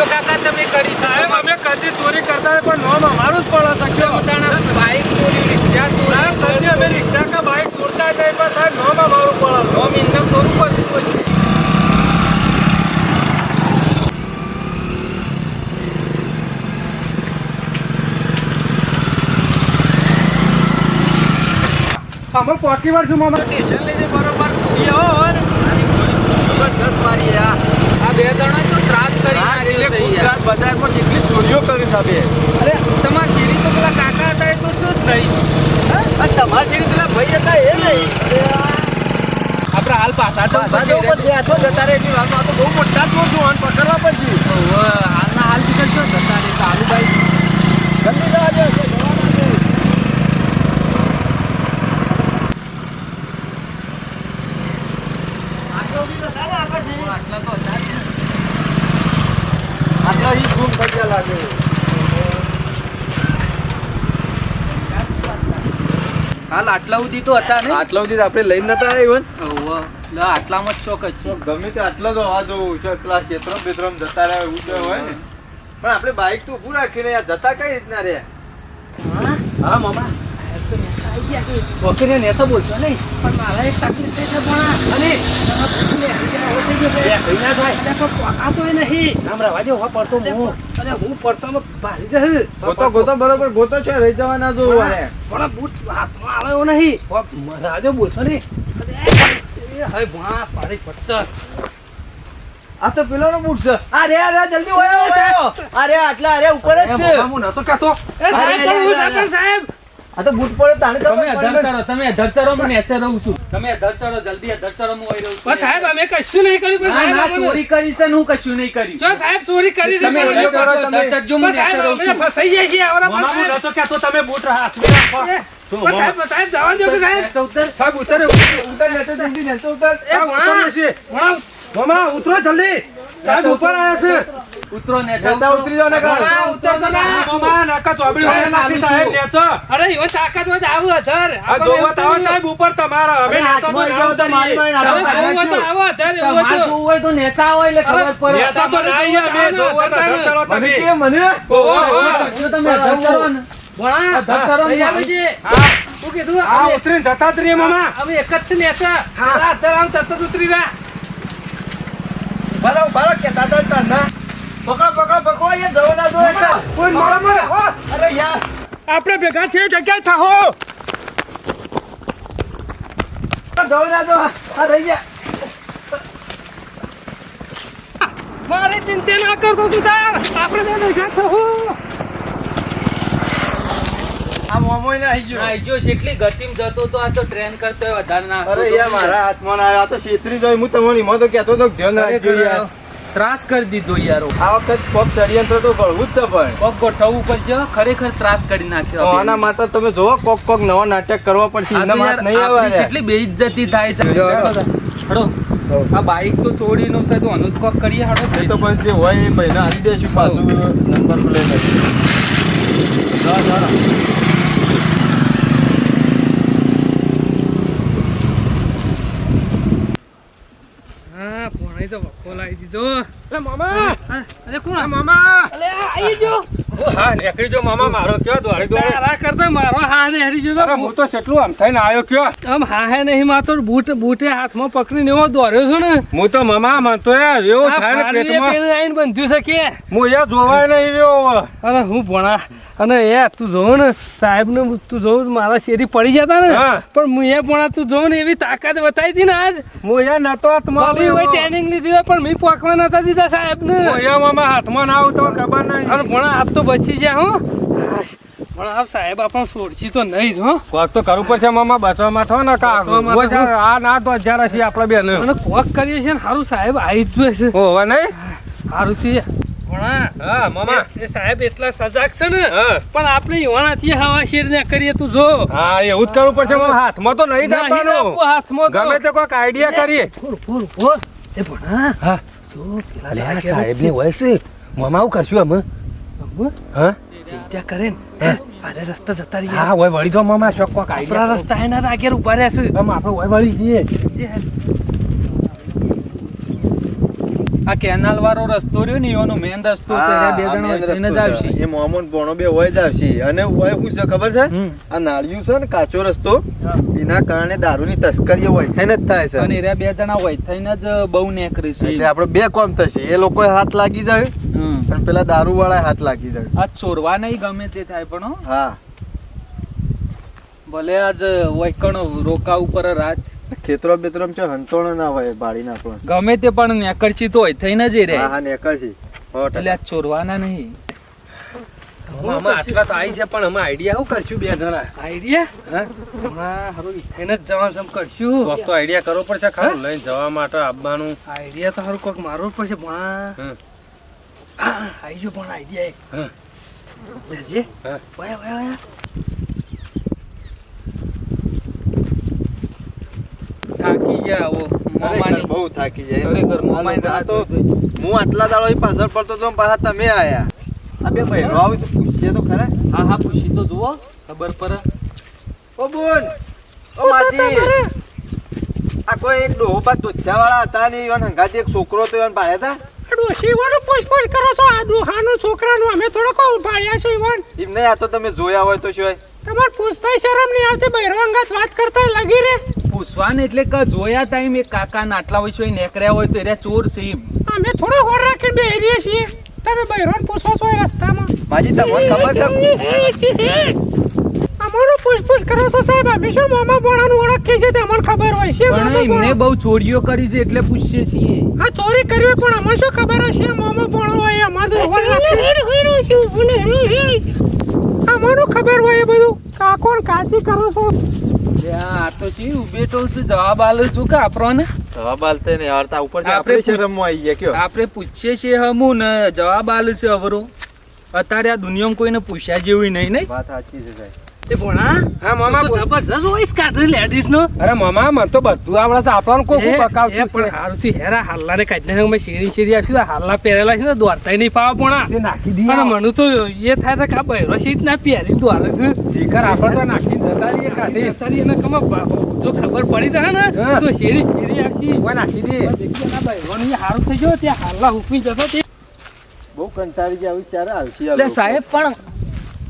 ચોરીઓ કાકા તમે કરી સાહેબ અમે કદી ચોરી કરતા હોય પણ નોમ અમારું જ પડે શક્યો પોતાના બાઇક ચોરી રિક્ષા ચોરી કદી અમે રિક્ષા કે બાઇક ચોરતા જ નહીં પણ સાહેબ નોમ અમારું પડે. નોમ ઇન્કમ કરવું પડતું હશે અમે પોકી વાર છું મામા ટેશન લઈને બરોબર ઊભી હો અને ગોળી જબરદસ્ત મારી આ આ બે ત્રાસ કરી આ છે યાર. બજારમાં જેટલી ચોરીઓ કરી સાબે અરે તમાર શેરી તો પેલા કાકા હતા એ તો શું જ નહીં. તમારા જેવી પેલા ભાઈ હતા એ નહીં. આપણે હાલ પાછા તો જતા રહે એટલી વારમાં. તો બહુ મોટા ચોર છું અને પકડવા પડશે હાલના હાલથી કરશો જતા રહે તો આલુભાઈ. જલ્દી જવા દે જવાના છે. આટલો બી તો થાય ને આગળથી. આટલા તો હતા જ. આટલો ઈ ગુમ થઈ ગયા લાગે. હાલ આટલા સુધી તો હતા ને? આટલા સુધી આપણે લઈને નતા આવ્યા ને ઓવે, લે આટલામાં જ શોખ જ છે. ગમે તે આટલો તો હોવા જોવું છે પેલા ક્ષેત્રો બેત્રો જતા રહે એવું હોય ને? પણ આપણે બાઇક તો ઊભું રાખીને આ જતા કઈ રીતના રહે હા? મામા? સાહેબ તો નેતા બોલશો નહીં? પણ મારા એક તકલીફ થઈ છે પણ અને? આ બે કઈ ના થાય અરે પણ પકાતો ય નહીં. આમ રવા દો હા પડતો મોં. અરે હું પડતામાં ભારી જશે ગોતો ગોતો બરોબર ગોતો છે રહી જવાના જોવું આને પણ બૂટ હાથમાં આવે એવો નહીં. રાજો બોલશો ને હવે ભણા પાડી પડતર. આ તો પેલો નો બૂટ છે. અરે અરે જલ્દી ઓયો અરે આટલા અરે ઉપર જ છે. હું નતો કહેતો સાહેબ સાહેબ. આ તો બૂટ પડે તાણે તમે અધરચરો અધર તમે અધરચરો હું નેચે રહું છું. તમે અધરચરો જલ્દી અધરચરો હું આવી રહું છું. સાહેબ અમે કશું નહીં કર્યું પણ ના, સાહેબ ચોરી કરી છે હું કશું નહીં કર્યું. જો સાહેબ ચોરી કરી છે તમે અધરચરો તમે ચરજો, હું પણ નેચે સાહેબ રહું અમે છું. ફસાઈ જાય છે આવરા મામા હું સાહેબ નતો કહેતો તમે બૂટ હાથમાં રાખો એ, પણ સાહેબ સાહેબ જવા દો કે સાહેબ. ઉતર. સાહેબ ઉતર ઉતર નેચે જલ્દી નેચે ઉતર. સાહેબ ઉતરો છે. મામા ઉતરો જલ્દી. સાહેબ ઉપર આવ્યા છે. ઉતરો નેચે ઉતરી જાવ ને ઉતરતો ના. મામા નાકા ચોબડી હોય નાખી સાહેબ નેચો. અરે યો તાકાત હોય આવો અધર. આ જોવા તાવ સાહેબ ઉપર તમારા. હવે નેચો તો ના જાઓ. તો મારી તો આવો અધર એવું તમારે જોવું હોય તો નેતા હોય એટલે ખબર પડે. નેતા તો ના આવીએ મે જોવા તો ધડ કરો તમે. કે મને? ઓહો. તમે અધર કરો. ને ભણા, અધર કરો ને. હા. શું કીધું આ ઉતરીને જતા જ રહીએ મામા. અમે એક જ છે નેતા. હા. અધર આમ તરત ઉતરી રહ્યા ભલો ભલો કેતા હતા ના. પકડો પકડો પકડો અહીંયા જવો ના જો એટલે. કોઈ મોડમાં હો અરે યાર. આપણે ભેગા થઈ જગ્યાએ થાહો. જવો ના જો આ રહી ગયા. મારે ચિંતા ના કરતો તું તાર આપણે ભેગા થવું આ મોમોય ને આવી ગયો. ના, જો જેટલી ગતિમ જતો તો આ તો ટ્રેન કરતો હોય વધારે ના અરે યાર મારા હાથમાં ના આવ્યો. આ તો છેતરી જાય હું તમને એમાં તો કહેતો તો ધ્યાન રાખજો યાર. ત્રાસ કરી દીધો યાર. આ વખત કોક ષડયંત્ર તો ઘડવું જ છે પણ. પગ ગોઠવવું પડશે ખરેખર ત્રાસ કરી નાખ્યો આના માટે તમે જોવો કોક કોક નવા નાટક કરવા પડશે એટલી તો એના યાર નહીં આવે કેટલી બેઇજ્જતી થાય છે. હડો આ બાઈક તો ચોરીનું છે તો અનુજ કોક કરીએ હડો. તો પણ જે હોય એ ભાઈ આવી દેશું પાછું નંબર પ્લેટ. હા ભણાઈ તો દીધો. એ મામા. અરે કોણ? મામા. આ આવી ગયો. હા નીકળી જો મામા મારો કયો તારા કરતા મારો હા ને હેડી જતો હું તો કેટલું આમ થઈને આવ્યો કયો. આમ હા હે નહીં માં તો બૂટ બૂટે હાથમાં પકડીને એવો દોર્યો છું ને. હું તો મામા મનતો યાર એવું થાય ને પેટમાં. આઈને બંધ્યું છે કે? હું યાર જોવાય નહીં રહ્યો અને હું ભણા. અને એ તું જોઉં ને સાહેબ ને તું જોઉં મારા શેરી પડી જતા ને. હા. પણ હું એ ભણા તું જોઉં ને એવી તાકાત બતાવી હતી ને આજ. હું યાર નતો આવ્યો. ટ્રેનિંગ લીધી. હોય પણ મેં પોકવા નતા દીધા સાહેબ ને હું યાર મામા હાથમાં ના આવતો ખબર નહીં. અને ભણા આપ તો બચી ગયા હો. પણ આપ સાહેબ આપણને છોડશી તો નહીં જ હો. કોક તો કરવું પડશે મામા બચવા માટે ને કા આ ના તો હજાર હશે આપણા બેન. અને કોક કરીએ છીએ ને સારું સાહેબ આવી જ છે નહીં? સારું છે. મામા. સાહેબ એટલા સજાગ છે ને પણ આપણે યુવાનાથી હવા શેર ને કરીએ તું જો. હા એવું જ કરવું પડશે હાથમાં તો નહીં જ આપવાનું. આપવું હાથમાં ગમે તે કોઈક આઈડિયા કરીએ. એ હા. જો સાહેબની હોય છે. મામા આવું કરશું અમે? બાબુ, હા? ચિંતા કરે ને. અરે રસ્તા જતા રહી હા વળી જો મામા શોખ કોક આપણા રસ્તા એના આગળ ઊભા રહ્યા છે. આમ આપણે ઓય વળી જઈએ. આ કેનાલ વાળો રસ્તો રહ્યો ને એનો મેન રસ્તો બે જણા જ આવશે. એ મોમન ભોણો બે હોય જ આવશે. અને હોય શું છે ખબર છે? આ નાળિયું છે ને કાચો રસ્તો એના કારણે દારૂની તસ્કરી હોય થઈને જ થાય છે. અને એરા બે જણા હોય થઈને જ બહુ નેકરી છે. એટલે આપણે બે કોમ થશે. એ લોકો હાથ લાગી જાય. અને પેલા દારૂ વાળા હાથ લાગી જાય. આ ચોરવા નહીં ગમે તે થાય પણ હા. ભલે આજ વૈકણ રોકા ઉપર રાત ખેતરો બેતરો છે હંતોણો ના હોય બાળી નાખવા ગમે તે પણ નેકરચી તો હોય થઈને જ જઈ રે હા નેકરચી. એટલે આ ચોરવાના નહીં. મામા આટલા તો આવી છે પણ અમે આઈડિયા શું કરશું બે જણા? આઈડિયા? હા? હા હારું થઈને જ જવાનું છે કરશું. કોક તો આઈડિયા કરવો પડશે ખાલી લઈને જવા માટે આવવાનું આઈડિયા તો હારું કોક મારવું પડશે ભણા. આવી ગયો પણ આઈડિયા એક. હા. હા. વાયા વાયા થાકી ગયા મામાની. બહુ થાકી જાય ખરેખર આ મામાની રાત તો હું આટલા દાડો પાછળ પડતો તો પાછા તમે આયા. આ બે બહેરો આવે છે પૂછીએ તો ખરા. હા હા પૂછી તો જુઓ ખબર પડે. ઓ બોન ઓ માજી. આ કોઈ એક ડોહો પા તોછા હતા ને ઈવન હંગાથી એક છોકરો તો ઈવન પાડ્યા હતા. ડોશી વાળો પૂછપૂછ કરો છો આ ડોહાનો છોકરાનો અમે થોડો કો ઉભાડ્યા છે ઈવન. એમ આ તો તમે જોયા હોય તો શું તમારે પૂછતાય શરમ નહીં આવતી બૈરો અંગાત વાત કરતા લાગી રે. પૂછવાને એટલે કે જોયા ટાઈમ એ કાકા નાટલા હોય છે નેકર્યા હોય તો એ ચોર છે એમ અમે થોડો હોર રાખીને બેહીએ છીએ. તમે બૈરોને પૂછો છો એ રસ્તામાં? માજી તમને ખબર છે? અમારું પૂછપૂછ કરો છો સાહેબ અમે શું મામા બોણાનું ઓળખીએ છીએ તે અમને ખબર હોય છે પણ એમને બહુ ચોરીઓ કરી છે એટલે પૂછીએ છીએ. આ ચોરી કરી હોય પણ અમને શું ખબર હશે મામા બોણો હોય અમારું હોર અમારું ખબર હોય એ બધું. કાકો કાચી કરો છો? આ તો છે ઉભેટો છે જવાબ આલો છું કે આપણને? જવાબ આલતે ને આવડતા ઉપર આપણે શરમમાં આવી ગયા કયો? આપણે પૂછીએ છે હમુ ને જવાબ આલે છે અવરો. અત્યારે આ દુનિયામાં કોઈને પૂછ્યા જેવું નહીં નહીં? વાત સાચી છે સાહેબ. એ ભણા હા મામા જબરજસ્ત વોઇસ કાઢી લેડીઝ નો? અરે મામા મને તો બધું આવડે છે આપણને કોઈ છે? પણ હેરા હાલ્લા ને કાઢી નાખ્યો. મેં શેરી શેરી આપ્યું હાલ્લા પહેરેલા છે ને દોડતાય નહીં પાવા પોણા તે નાખી દઈએ પણ મને તો એ થાય છે કે આ બૈરો શીત ના પહેરી દોડે છે. ઠીકર આપણે તો નાખીને જતા રહીએ કાઢી એને પ- જો ખબર પડી જાય ને તો શેરી શેરી આખી વન નાખી દઈએ દેખી ભાઈ બૈરોની હારું થઈ ગયો ત્યાં હાલ્લા હુકમી જતો તે. બહુ કંટાળી ગયા ત્યારે આવશે એટલે સાહેબ પણ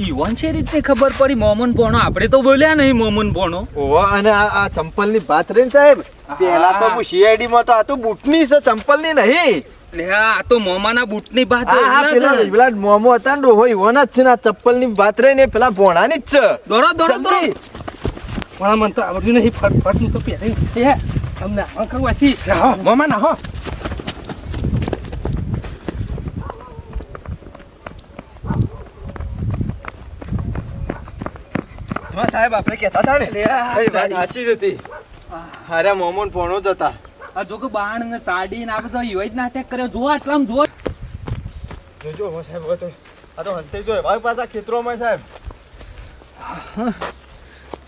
ઈવન છે રીતની ખબર પડી? મોમન પોણો આપણે તો બોલ્યા નહીં મોમન પોણો. ઓહો, અને આ ચંપલની ચંપલની ભાત રહી ને સાહેબ? પેલા તો હું CID માં તો આ તો બૂટની છે ચંપલની નહીં. આ તો મોમાના બૂટની વાત હા હા પેલા પેલા મોમો હતા ને ડોહો ઈવોના જ છે ને આ ચપ્પલ રહી ને પેલા ભોણાની જ છે. દોડો દોડો દોડો. જલ્દી. પણ તો આવડ્યું નહીં ફટ ફટ હું તો પહેરી. એ અમને આવા કરવાથી નાહો મામા નાહો જો સાહેબ આપણે કહેતા હતા ને સાચી જ હતી. અરે મોમો ને ભોણો જ હતા. જો કે બાણ ને સાડી ને આ બધો યોજ નાટક કર્યો જો આટલા જો જોજો હો સાહેબ તો આ તો હંતે જો ભાઈ પાછા ખેતરોમાં સાહેબ.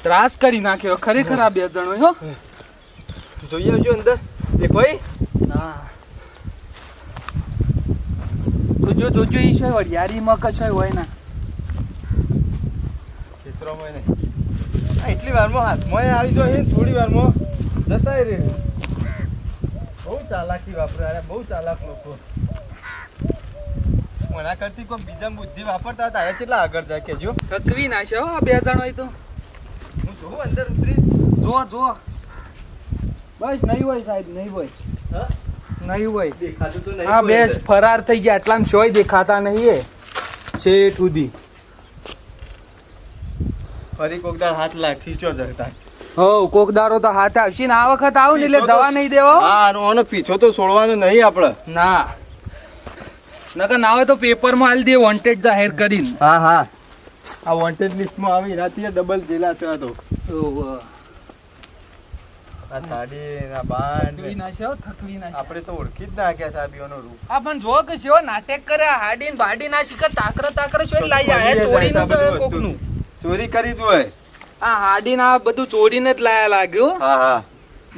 ત્રાસ કરી નાખ્યો. ખરેખર આ બે જણો હો. જોઈએ આવજો અંદર. દેખોઈ ના. જોજો જોજો ઈ છે વરિયાળીમાં કશોય હોય ના. ખેતરોમાં આ એટલી વારમાં હાથમાં આવી જાય થોડી વારમાં. જતાય રે ચાલાકી વાપરે અરે બહુ ચાલાક લોકો. એના કરતી કોઈ બીજા બુદ્ધિ વાપરતા હતા એ કેટલા આગળ જાય કેજો થકવી નાખ્યો હો આ બે હોય તો. હું જોઉં અંદર ઉતરી. જો જો બસ નહીં હોય સાહેબ નહીં હોય. હા? નહીં હોય. દેખાતું તો નહીં હા બે ફરાર થઈ ગયા એટલામ શોય દેખાતા નહીં એ. છેઠ સુધી. ફરી કોક દાળ હાથ લાગી ચો જતા હો કોકદારો તો હાથ આવશે ને આ વખત આવું ને એટલે દવા નહીં દેવો? હા આનો પીછો તો છોડવાનો નહીં આપણે. ના. નકર ના હોય તો પેપરમાં હાલ દે વોન્ટેડ જાહેર કરીને. હા હા. આ વોન્ટેડ લિસ્ટમાં આવી રાતી ડબલ જેલા છે તો. આ સાડી ના બાંધ. થકવી નાખ્યો થકવી નાખ્યો આપણે તો ઓળખી જ ના ગયા સાહેબીઓનો રૂપ. આ પણ જો કે શેવો નાટક કરે હાડીન બાડી ના શીખર તાકર તાકર શું લઈ આયા ચોરીનું તો વસ્તુ. કોકનું. ચોરી કરી હોય. આ હાડી ના બધું ચોરીને જ લાયા લાગ્યું. હા હા.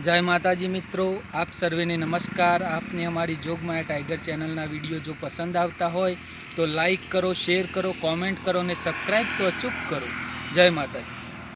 જય માતાજી મિત્રો આપ સર્વેને નમસ્કાર. આપને અમારી જોગમાયા ટાઈગર ચેનલના વીડિયો જો પસંદ આવતા હોય તો લાઈક કરો શેર કરો કોમેન્ટ કરો અને સબસ્ક્રાઈબ તો અચૂક કરો. જય માતાજી.